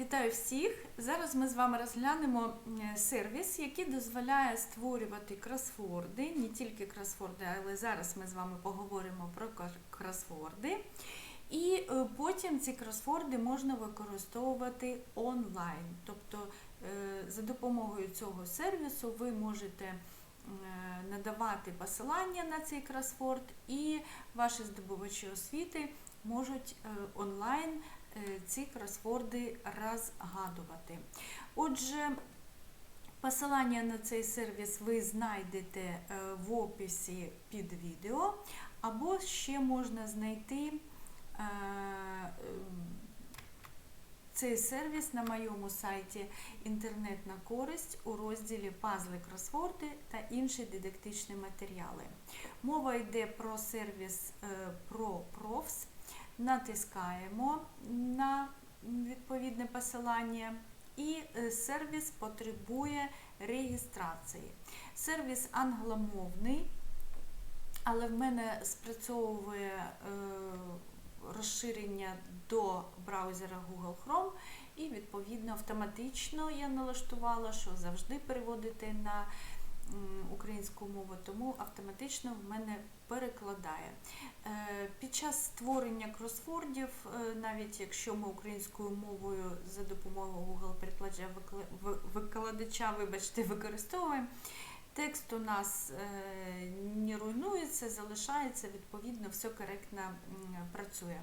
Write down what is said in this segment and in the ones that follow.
Вітаю всіх! Зараз ми з вами розглянемо е, сервіс, який дозволяє створювати кросворди, не тільки кросворди, але зараз ми з вами поговоримо про кросворди. І е, потім ці кросворди можна використовувати онлайн. Тобто е, за допомогою цього сервісу ви можете надавати посилання на цей кросворд, і ваші здобувачі освіти можуть онлайн ці кросворди розгадувати. Отже, посилання на цей сервіс ви знайдете е, в описі під відео, або ще можна знайти е, е, цей сервіс на моєму сайті Інтернет на користь у розділі Пазли кросворди та інші дидактичні матеріали. Мова йде про сервіс е, ProProfs. Натискаємо на відповідне посилання, і е, сервіс потребує реєстрації. Сервіс англомовний, але в мене спрацьовує е, розширення до браузера Google Chrome, і відповідно автоматично я налаштувала, що завжди переводити на українську мову, тому автоматично в мене перекладає. Е, Під час створення кросвордів, е, навіть якщо ми українською мовою за допомогою Google перекладача викладача, вибачте, використовуємо, текст у нас е, не руйнується, залишається, відповідно, все коректно працює.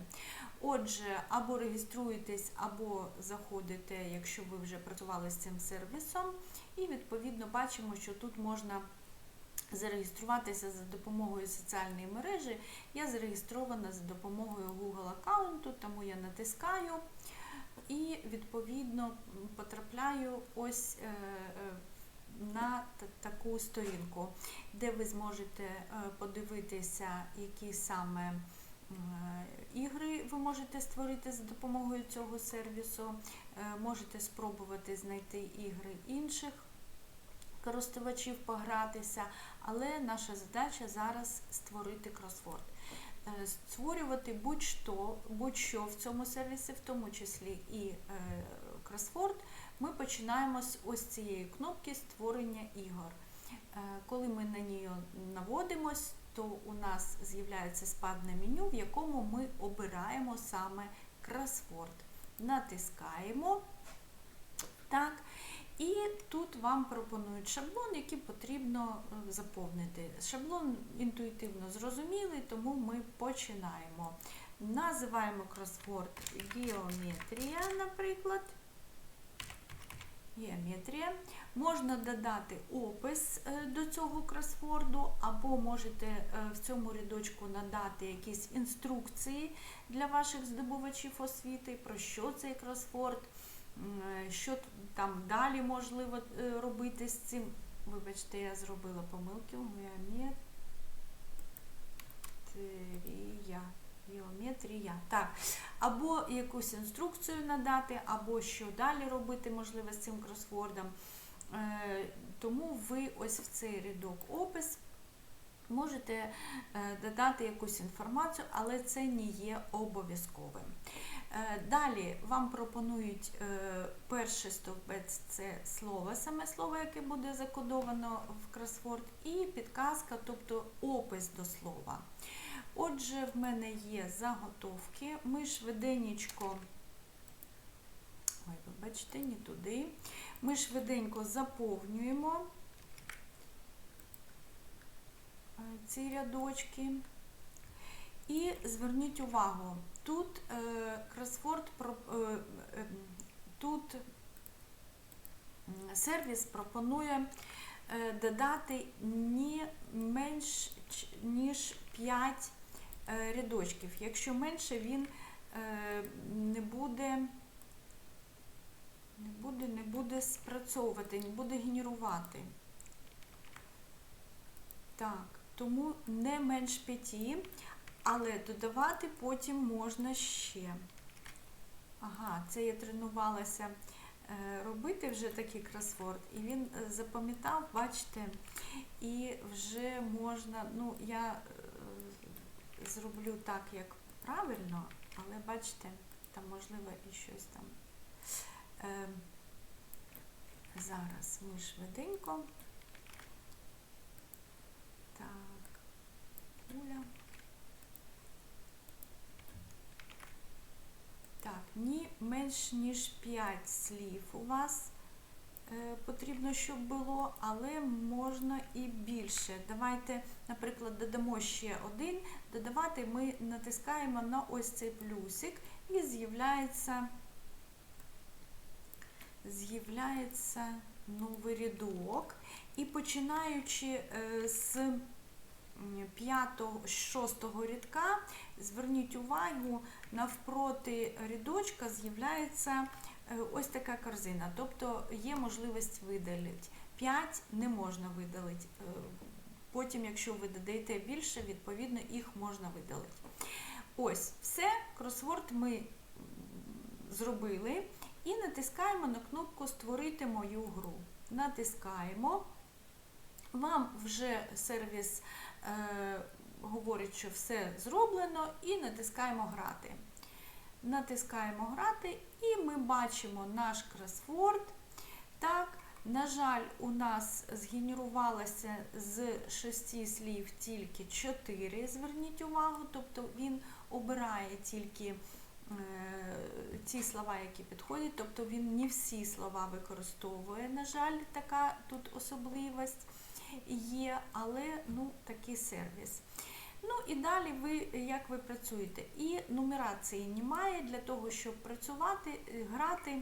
Отже, або реєструєтесь, або заходите, якщо ви вже працювали з цим сервісом, і відповідно бачимо, що тут можна зареєструватися за допомогою соціальної мережі. Я зареєстрована за допомогою Google аккаунту, тому я натискаю і відповідно потрапляю ось е, е, на та- таку сторінку, де ви зможете е, подивитися, які саме ігри ви можете створити за допомогою цього сервісу. Можете спробувати знайти ігри інших користувачів погратися, але наша задача зараз створити кросворд. Е, Створювати будь-що, будь-що в цьому сервісі, в тому числі і е, кросворд, ми починаємо з ось цієї кнопки створення ігор. Е, Коли ми на неї наводимось, то у нас з'являється спадне меню, в якому ми обираємо саме кросворд. Натискаємо. Так. І тут вам пропонують шаблон, який потрібно е, заповнити. Шаблон інтуїтивно зрозумілий, тому ми починаємо. Називаємо кросворд геометрія, наприклад. Геометрія. Можна додати опис е, до цього кросворду, або можете е, в цьому рядочку надати якісь інструкції для ваших здобувачів освіти, про що цей кросворд, що т- там далі можливо е, робити з цим. Вибачте, я зробила помилки. Геометрія. Геометрія. Так. Або якусь інструкцію надати, або що далі робити, можливо, з цим кросвордом. Е, Тому ви ось в цей рядок опис можете е, додати якусь інформацію, але це не є обов'язковим. Е, Далі вам пропонують е, перший стовбець це слово, саме слово, яке буде закодовано в кросворд, і підказка, тобто опис до слова. Отже, в мене є заготовки. Ми швиденько, ой, вибачте, не туди. Ми швиденько заповнюємо е, ці рядочки. І зверніть увагу, тут кросворд про- е, е, тут сервіс пропонує е, додати не менш ніж 5 е, рядочків. Якщо менше, він не буде, не буде, не буде спрацьовувати, не буде генерувати. Так, тому не менш 5, але додавати потім можна ще. Ага, це я тренувалася е, робити вже такий кросворд, і він е, запам'ятав, бачите, і вже можна, ну, я е, зроблю так, як правильно, але бачите, там можливо і щось там Зараз ми швиденько. Так, Уля. Так, ні менш ніж 5 слів у вас е, потрібно, щоб було, але можна і більше. Давайте, наприклад, додамо ще один. Додавати ми натискаємо на ось цей плюсик і з'являється з'являється новий рядок. І починаючи е, з 5-6 рядка, зверніть увагу, навпроти рядочка з'являється е, ось така корзина. Тобто є можливість видалити. 5 не можна видалити. Е, Потім, якщо ви додаєте більше, відповідно їх можна видалити. Ось, все, кросворд ми зробили. І натискаємо на кнопку Створити мою гру. Натискаємо. Вам вже сервіс е, говорить, що все зроблено, і натискаємо Грати. Натискаємо Грати, і ми бачимо наш кросворд. Так, на жаль, у нас згенерувалося з 6 слів тільки 4. Зверніть увагу, тобто він обирає тільки е, ті слова, які підходять, тобто він не всі слова використовує. На жаль, така тут особливість є, але ну, такий сервіс. Ну і далі ви як ви працюєте. І нумерації немає для того, щоб працювати, е, грати.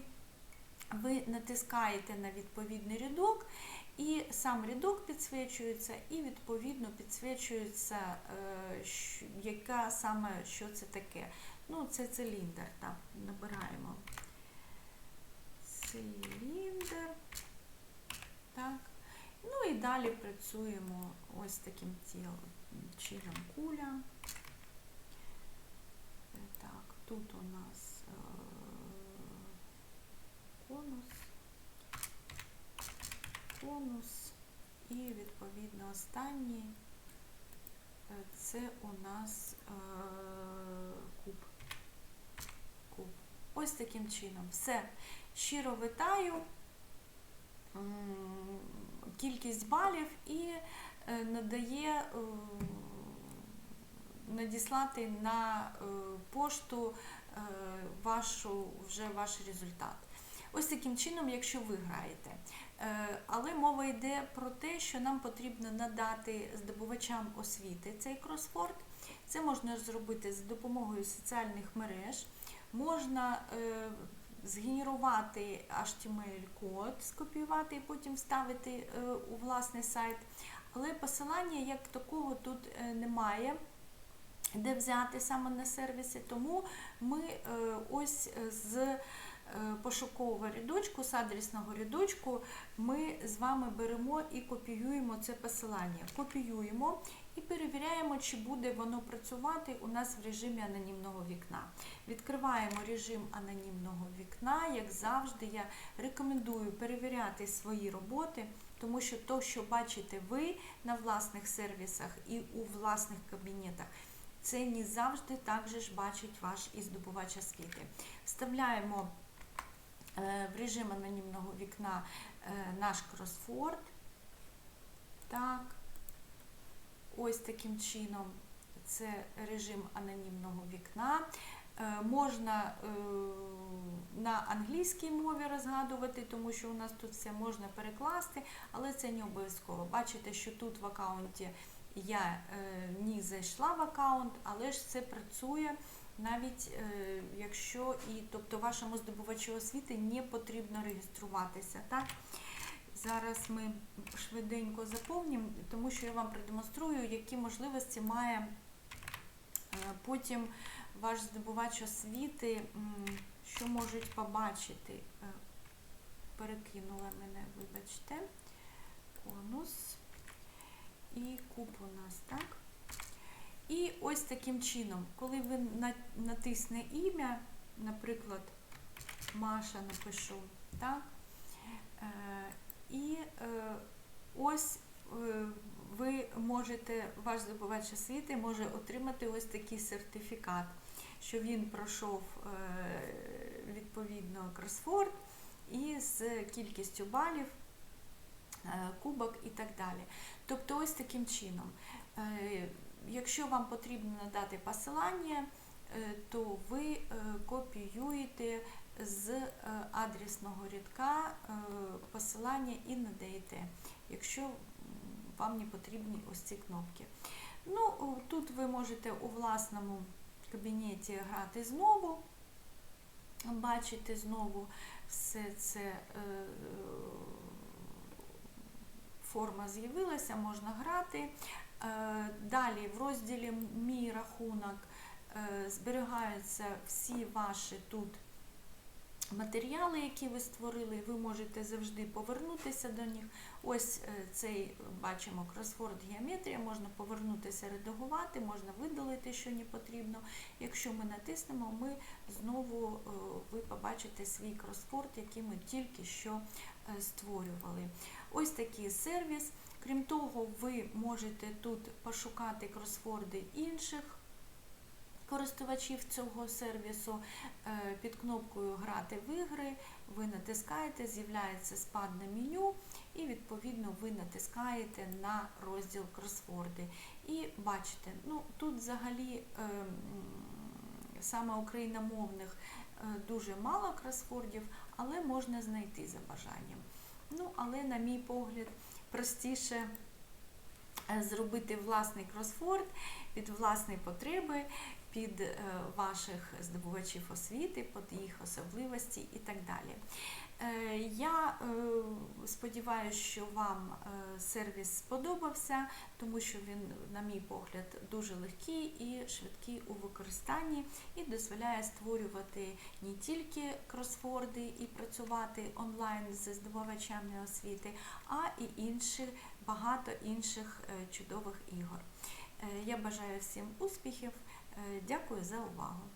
Ви натискаєте на відповідний рядок, і сам рядок підсвічується, і відповідно підсвічується, е, яка саме що це таке. Ну, це циліндр, так, набираємо циліндр. Так. Ну і далі працюємо ось таким чином куля. Е, Так, тут у нас е, конус, конус і відповідно останній е, це у нас куб. Ось таким чином. Все. Щиро вітаю. М, Кількість балів і е, надає е, надіслати на е, пошту вашу, вже ваш результат. Ось таким чином, якщо ви граєте. Але мова йде про те, що нам потрібно надати здобувачам освіти цей кросворд. Це можна зробити за допомогою соціальних мереж. Можна е, згенерувати HTML-код, скопіювати і потім вставити е, у власний сайт. Але посилання як такого тут е, немає, де взяти саме на сервісі. Тому ми е, ось з е, пошукового рядочку, з адресного рядочку, ми з вами беремо і копіюємо це посилання. Копіюємо і перевіряємо, чи буде воно працювати у нас в режимі анонімного вікна. Відкриваємо режим анонімного вікна. Як завжди, я рекомендую перевіряти свої роботи, тому що то, що бачите ви на власних сервісах і у власних кабінетах, це не завжди так же ж бачить ваш і здобувач освіти. Вставляємо е, в режим анонімного вікна е, наш кросворд. Так. Ось таким чином це режим анонімного вікна. Е, Можна е, на англійській мові розгадувати, тому що у нас тут все можна перекласти, але це не обов'язково. Бачите, що тут в аккаунті я не зайшла в аккаунт, але ж це працює навіть е, якщо і тобто вашому здобувачу освіти не потрібно реєструватися. Так? Зараз ми швиденько заповнимо, тому що я вам продемонструю, які можливості має е, потім ваш здобувач освіти, що можуть побачити. Е, Перекинула мене, вибачте. Конус і куб у нас, так? І ось таким чином, коли ви натисне ім'я, наприклад, Маша напишу, так? І е, ось е, ви можете, ваш здобувач освіти може отримати ось такий сертифікат, що він пройшов е, відповідно кросворд і з кількістю балів, кубок і так далі. Тобто, ось таким чином. Якщо вам потрібно надати посилання, то ви копіюєте з е, адресного рядка е, посилання і надаєте, якщо вам не потрібні ось ці кнопки. Ну, тут ви можете у власному кабінеті грати знову, бачите знову все це е, форма з'явилася, можна грати. Далі в розділі Мій рахунок зберігаються всі ваші тут матеріали, які ви створили. Ви можете завжди повернутися до них. Ось е, цей бачимо кросворд геометрія, можна повернутися, редагувати, можна видалити, що не потрібно. Якщо ми натиснемо, ми знову е, ви побачите свій кросворд, який ми тільки що е, створювали. Ось такий сервіс. Крім того, ви можете тут пошукати кросворди інших користувачів цього сервісу. Е, Під кнопкою Грати в ігри ви натискаєте, з'являється спадне меню, і відповідно ви натискаєте на розділ кросворди. І бачите, ну тут взагалі е, саме україномовних е, дуже мало кросвордів, але можна знайти за бажанням. Ну, але, на мій погляд, простіше е, зробити власний кросворд під власні потреби, під е, ваших здобувачів освіти, під їх особливості і так далі. Е, Я е, сподіваюся, що вам сервіс сподобався, тому що він, на мій погляд, дуже легкий і швидкий у використанні і дозволяє створювати не тільки кросворди і працювати онлайн з здобувачами освіти, а і інші, багато інших чудових ігор. Я бажаю всім успіхів. Е, Дякую за увагу.